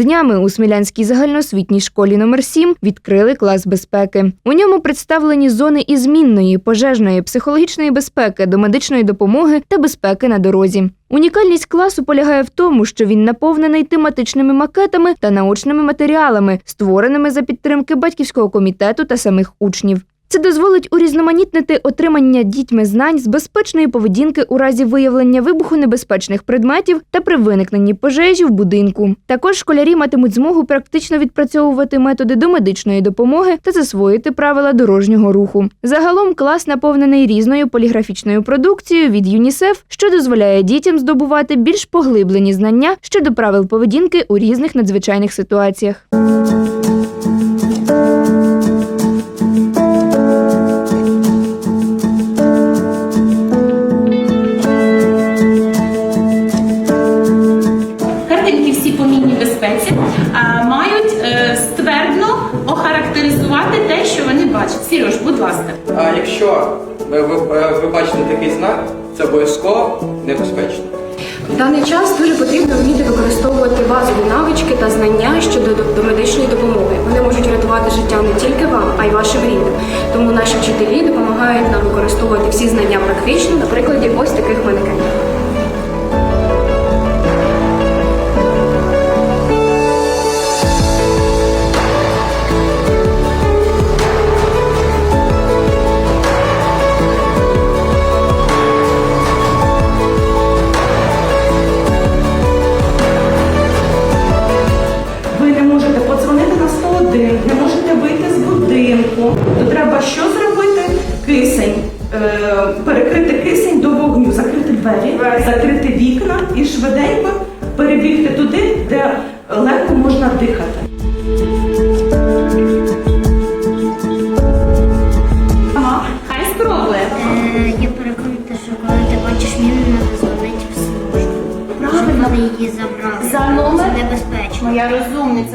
Днями у Смілянській загальноосвітній школі номер 7 відкрили клас безпеки. У ньому представлені зони із змінної, пожежної, психологічної безпеки, до медичної допомоги та безпеки на дорозі. Унікальність класу полягає в тому, що він наповнений тематичними макетами та наочними матеріалами, створеними за підтримки батьківського комітету та самих учнів. Це дозволить урізноманітнити отримання дітьми знань з безпечної поведінки у разі виявлення вибухонебезпечних предметів та при виникненні пожежі в будинку. Також школярі матимуть змогу практично відпрацьовувати методи домедичної допомоги та засвоїти правила дорожнього руху. Загалом клас наповнений різною поліграфічною продукцією від ЮНІСЕФ, що дозволяє дітям здобувати більш поглиблені знання щодо правил поведінки у різних надзвичайних ситуаціях. Картинки всі по мінній безпеці мають е, ствердно охарактеризувати те, що вони бачать. Сереж, будь ласка. А якщо ви, ви, ви бачите такий знак, це обов'язково небезпечно. В даний час дуже потрібно вміти використовувати базові навички та знання щодо до- домедичної допомоги. Вони можуть рятувати життя не тільки вам, а й вашим рідним. Тому наші вчителі допомагають нам використовувати всі знання практично на прикладі ось таких манекенів. На 101, не можете вийти з будинку. То треба що зробити? Кисень. Е, перекрити кисень до вогню, закрити двері, закрити вікна і швиденько перебігти туди, де легко можна дихати. Е, її забрали. За номер? Це небезпечно. Моя розумниця.